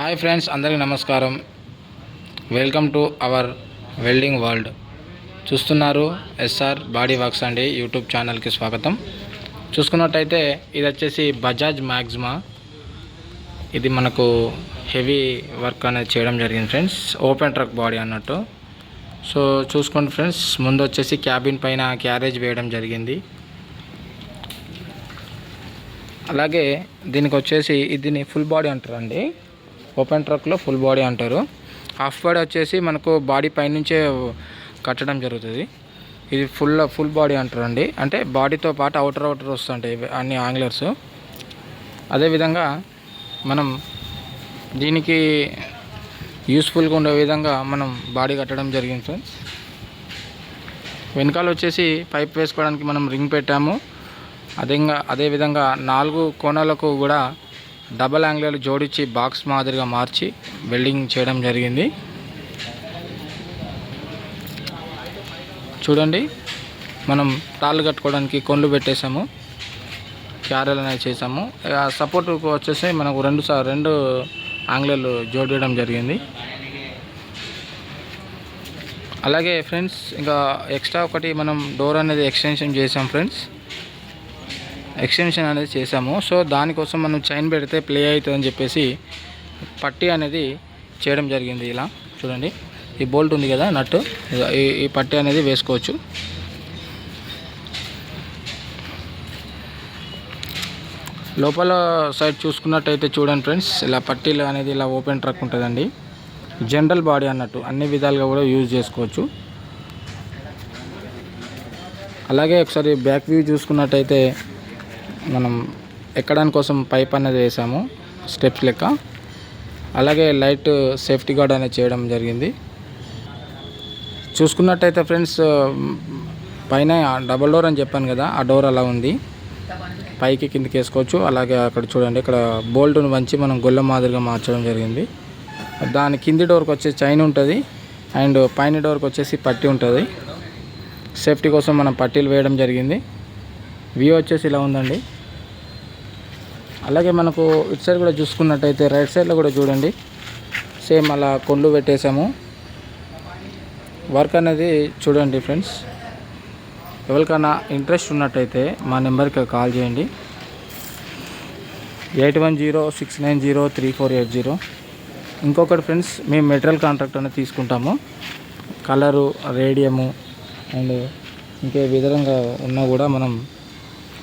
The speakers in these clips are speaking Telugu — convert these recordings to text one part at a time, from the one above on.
హాయ్ ఫ్రెండ్స్ అందరికీ నమస్కారం. Welcome to our welding world చూస్తున్నారు ఎస్ఆర్ బాడీ వర్క్స్ అండి యూట్యూబ్ ఛానల్కి స్వాగతం. చూసుకున్నట్టయితే ఇది వచ్చేసి బజాజ్ మ్యాగ్జిమా ఇది మనకు హెవీ వర్క్ అనేది చేయడం జరిగింది ఫ్రెండ్స్. ఓపెన్ ట్రక్ బాడీ అన్నట్టు. సో చూసుకోండి ఫ్రెండ్స్ ముందు వచ్చేసి క్యాబిన్ పైన క్యారేజ్ వేయడం జరిగింది. అలాగే దీనికి వచ్చేసి దీన్ని ఫుల్ బాడీ అంటారండి. ఓపెన్ ట్రక్లో ఫుల్ బాడీ అంటారు. హాఫ్ బాడీ వచ్చేసి మనకు బాడీ పైనుంచే కట్టడం జరుగుతుంది. ఇది ఫుల్ ఫుల్ బాడీ అంటారండి. అంటే బాడీతో పాటు అవుటర్ అవుటర్ వస్తుంటాయి అన్ని ఆంగ్లర్స్ అదేవిధంగా మనం దీనికి యూస్ఫుల్గా ఉండే విధంగా మనం బాడీ కట్టడం జరిగింది వెనకాల వచ్చేసి పైప్ వేసుకోవడానికి మనం రింగ్ పెట్టాము. అదేవిధంగా అదేవిధంగా నాలుగు కోణాలకు కూడా డబల్ యాంగిల్ జోడించి బాక్స్ మాదిరిగా మార్చి వెల్డింగ్ చేయడం జరిగింది. చూడండి మనం తాళ్ళు కట్టుకోవడానికి కొండ్లు పెట్టేసాము క్యారెల్ అనేది చేసాము సపోర్ట్ వచ్చేసి మనకు రెండు సార్ రెండు ఆంగ్లేలు జోడించడం జరిగింది. అలాగే ఫ్రెండ్స్ ఇంకా ఎక్స్ట్రా ఒకటి మనం డోర్ అనేది ఎక్స్టెన్షన్ చేసాం ఫ్రెండ్స్. ఎక్స్టెన్షన్ అనేది చేసాము సో దానికోసం మనం చైన్ పెడితే ప్లే అవుతుందని చెప్పేసి పట్టి అనేది చేయడం జరిగింది ఇలా. చూడండి. ఈ బోల్ట్ ఉంది కదా నట్టు. ఈ ఈ పట్టి అనేది వేసుకోవచ్చు. లోపల సైడ్ చూసుకున్నట్టయితే చూడండి ఫ్రెండ్స్. ఇలా పట్టీలు అనేది ఇలా ఓపెన్ ట్రక్ ఉంటుందండి. జనరల్ బాడీ అన్నట్టు. అన్ని విధాలుగా కూడా యూజ్ చేసుకోవచ్చు. అలాగే ఒకసారి బ్యాక్ వ్యూ చూసుకున్నట్టయితే మనం ఎక్కడానికి కోసం పైప్ అనేది వేసాము స్టెప్స్ లెక్క. అలాగే లైట్ సేఫ్టీ గార్డ్ అనేది చేయడం జరిగింది. చూసుకున్నట్టయితే ఫ్రెండ్స్ పైన డబల్ డోర్ అని చెప్పాను కదా ఆ డోర్ అలా ఉంది. పైకి కిందకి వేసుకోవచ్చు అలాగే అక్కడ చూడండి ఇక్కడ బోల్ట్ను వంచి మనం గొల్ల మాదిరిగా మార్చడం జరిగింది. దాని కింది డోర్కి వచ్చే చైన్ ఉంటుంది అండ్ పైన డోర్కి వచ్చేసి పట్టి ఉంటుంది. సేఫ్టీ కోసం మనం పట్టీలు వేయడం జరిగింది. వ్యూ వచ్చేసి ఇలా ఉందండి. అలాగే మనకు ఇటు సైడ్ కూడా చూసుకున్నట్టయితే రైట్ సైడ్లో కూడా చూడండి. సేమ్ అలా కొండ్లు పెట్టేసాము వర్క్ అనేది చూడండి ఫ్రెండ్స్. ఎవరికైనా ఇంట్రెస్ట్ ఉన్నట్టయితే మా నెంబర్కి కాల్ చేయండి. Eight one zero six nine zero three four eight zero. ఇంకొకటి ఫ్రెండ్స్ మేము మెటీరియల్ కాంట్రాక్ట్ అనేది తీసుకుంటాము. కలరు రేడియము అండ్ ఇంకే విధంగా ఉన్నా కూడా మనం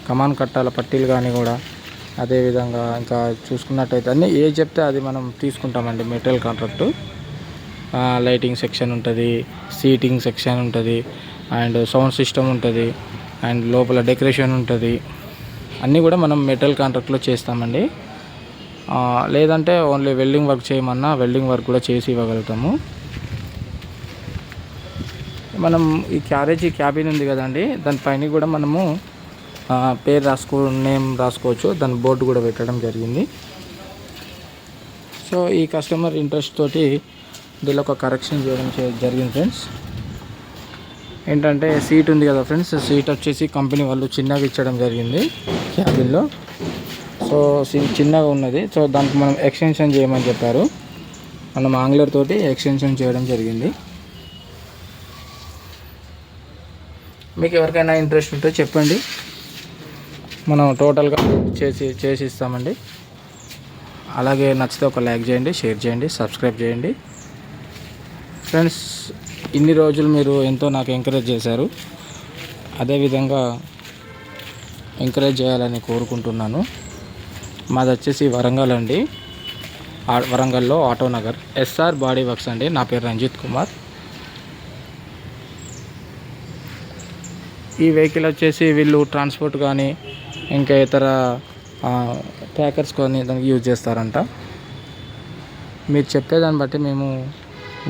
కమాన్ కట్టాల పట్టీలు కానీ కూడా అదేవిధంగా ఇంకా చూసుకున్నట్టయితే అన్నీ ఏ చెప్తే అది మనం తీసుకుంటామండి మెటీరియల్ కాంట్రాక్టు. లైటింగ్ సెక్షన్ ఉంటుంది సీటింగ్ సెక్షన్ ఉంటుంది అండ్ సౌండ్ సిస్టమ్ ఉంటుంది అండ్ లోపల డెకరేషన్ ఉంటుంది. అన్నీ కూడా మనం మెటల్ కాంట్రాక్ట్లో చేస్తామండి. లేదంటే ఓన్లీ వెల్డింగ్ వర్క్ చేయమన్నా వెల్డింగ్ వర్క్ కూడా చేసి ఇవ్వగలుగుతాము. మనం ఈ క్యారేజీ క్యాబిన్ ఉంది కదండి దానిపైన కూడా మనము పేరు రాసుకో నేమ్ రాసుకోవచ్చు. దాని బోర్డు కూడా పెట్టడం జరిగింది. సో ఈ కస్టమర్ ఇంట్రెస్ట్ తోటి దీనిలో ఒక కరెక్షన్ చేయడం జరిగింది ఫ్రెండ్స్. ఏంటంటే సీట్ ఉంది కదా ఫ్రెండ్స్. సీట్ వచ్చేసి కంపెనీ వాళ్ళు చిన్నగా ఇచ్చడం జరిగింది క్యాబిన్లో సో సీట్ చిన్నగా ఉన్నది. సో దానికి మనం ఎక్స్టెన్షన్ చేయమని చెప్పారు. మనం ఆంగ్లర్ తోటి ఎక్స్టెన్షన్ చేయడం జరిగింది. మీకు ఎవరికైనా ఇంట్రెస్ట్ ఉంటే చెప్పండి. మనం టోటల్గా చేసి చేసి ఇస్తామండి అలాగే నచ్చితే ఒక లైక్ చేయండి షేర్ చేయండి సబ్స్క్రైబ్ చేయండి. ఫ్రెండ్స్ ఇన్ని రోజులు మీరు ఎంతో నాకు ఎంకరేజ్ చేశారు. అదేవిధంగా ఎంకరేజ్ చేయాలని కోరుకుంటున్నాను. మాది వచ్చేసి వరంగల్ అండి. వరంగల్లో Auto Nagar. SR body works అండి. నా పేరు రంజిత్ కుమార్. ఈ వెహికల్ వచ్చేసి వీళ్ళు ట్రాన్స్పోర్ట్ కానీ ఇంకా ఇతర ప్యాకర్స్ కొన్ని దానికి యూజ్ చేస్తారంట. మీరు చెప్పేదాన్ని బట్టి మేము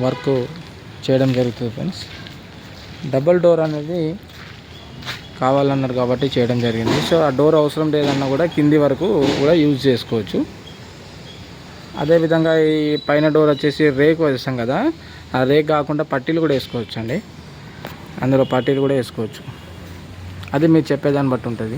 వర్క్ చేయడం జరుగుతుంది ఫ్రెండ్స్. డబల్ డోర్ అనేది కావాలన్నారు కాబట్టి చేయడం జరిగింది. సో ఆ డోర్ అవసరం లేదన్నా కూడా కింది వరకు కూడా యూజ్ చేసుకోవచ్చు. అదేవిధంగా ఈ పైన డోర్ వచ్చేసి రేక్ వేస్తాం కదా ఆ రేక్ కాకుండా పట్టీలు కూడా వేసుకోవచ్చు అండి అందులో పట్టీలు కూడా వేసుకోవచ్చు. అది మీరు చెప్పేదాన్ని బట్టి ఉంటుంది.